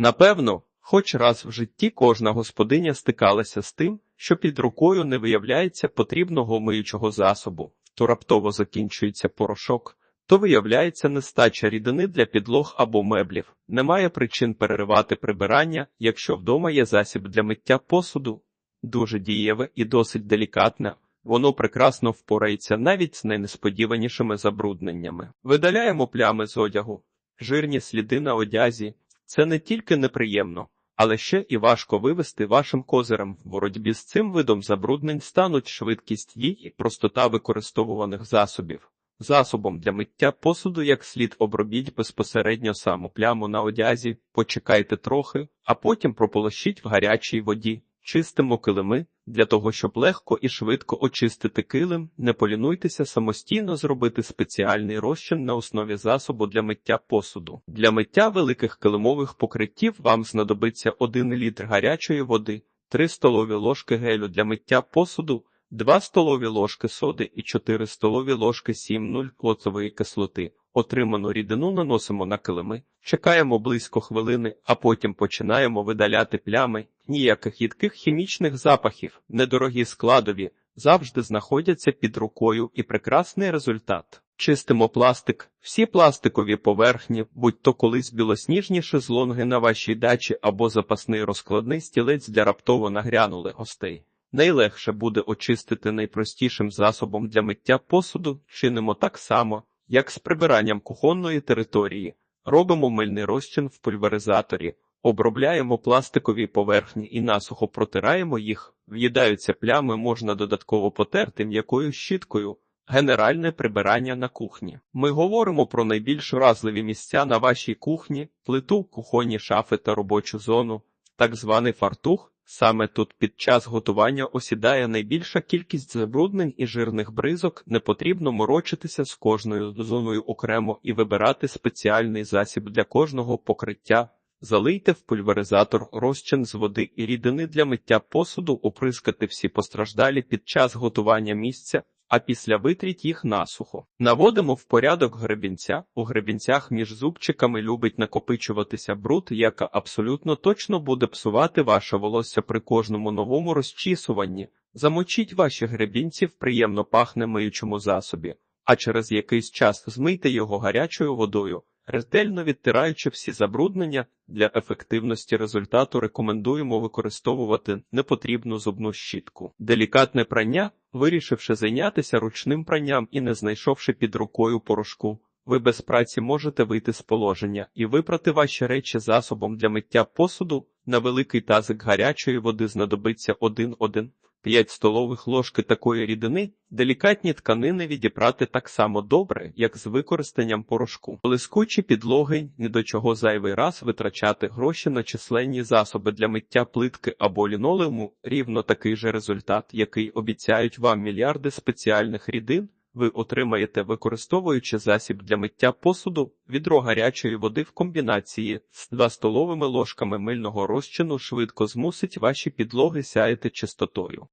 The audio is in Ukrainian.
Напевно, хоч раз в житті кожна господиня стикалася з тим, що під рукою не виявляється потрібного миючого засобу, то раптово закінчується порошок, то виявляється нестача рідини для підлог або меблів. Немає причин переривати прибирання, якщо вдома є засіб для миття посуду. Дуже дієве і досить делікатне. Воно прекрасно впорається навіть з найнесподіванішими забрудненнями. Видаляємо плями з одягу, жирні сліди на одязі. Це не тільки неприємно, але ще і важко вивести вашим козирем. В боротьбі з цим видом забруднень стануть швидкість дій і простота використовуваних засобів. Засобом для миття посуду як слід обробіть безпосередньо саму пляму на одязі, почекайте трохи, а потім прополощіть в гарячій воді. Чистимо килими. Для того, щоб легко і швидко очистити килим, не полінуйтеся самостійно зробити спеціальний розчин на основі засобу для миття посуду. Для миття великих килимових покриттів вам знадобиться 1 літр гарячої води, 3 столові ложки гелю для миття посуду, 2 столові ложки соди і 4 столові ложки 7,0 клоцової кислоти. Отриману рідину наносимо на килими, чекаємо близько хвилини, а потім починаємо видаляти плями. Ніяких їдких хімічних запахів, недорогі складові, завжди знаходяться під рукою і прекрасний результат. Чистимо пластик, всі пластикові поверхні, будь то колись білосніжні шезлонги на вашій дачі або запасний розкладний стілець для раптово нагрянулих гостей. Найлегше буде очистити найпростішим засобом для миття посуду, чинимо так само, як з прибиранням кухонної території, робимо мильний розчин в пульверизаторі, обробляємо пластикові поверхні і насухо протираємо їх, в'їдаються плями, можна додатково потерти м'якою щіткою. Генеральне прибирання на кухні. Ми говоримо про найбільш вразливі місця на вашій кухні, плиту, кухонні шафи та робочу зону, так званий фартух. Саме тут під час готування осідає найбільша кількість забруднень і жирних бризок, не потрібно морочитися з кожною зоною окремо і вибирати спеціальний засіб для кожного покриття. Залийте в пульверизатор розчин з води і рідини для миття посуду, оприскати всі постраждалі під час готування місця, а після витріть їх насухо. Наводимо в порядок гребінця. У гребінцях між зубчиками любить накопичуватися бруд, яка абсолютно точно буде псувати ваше волосся при кожному новому розчісуванні. Замочіть ваші гребінці в приємно пахне миючому засобі, а через якийсь час змийте його гарячою водою. Ретельно відтираючи всі забруднення, для ефективності результату рекомендуємо використовувати непотрібну зубну щітку. Делікатне прання, вирішивши зайнятися ручним пранням і не знайшовши під рукою порошку, ви без праці можете вийти з положення і випрати ваші речі засобом для миття посуду. На великий тазик гарячої води знадобиться 1-1. 5 столових ложки такої рідини, делікатні тканини відіпрати так само добре, як з використанням порошку. Блискучі підлоги ні до чого зайвий раз витрачати гроші на численні засоби для миття плитки або лінолеуму, рівно такий же результат, який обіцяють вам мільярди спеціальних рідин. Ви отримаєте, використовуючи засіб для миття посуду, відро гарячої води в комбінації з 2 столовими ложками мильного розчину швидко змусить ваші підлоги сяяти чистотою.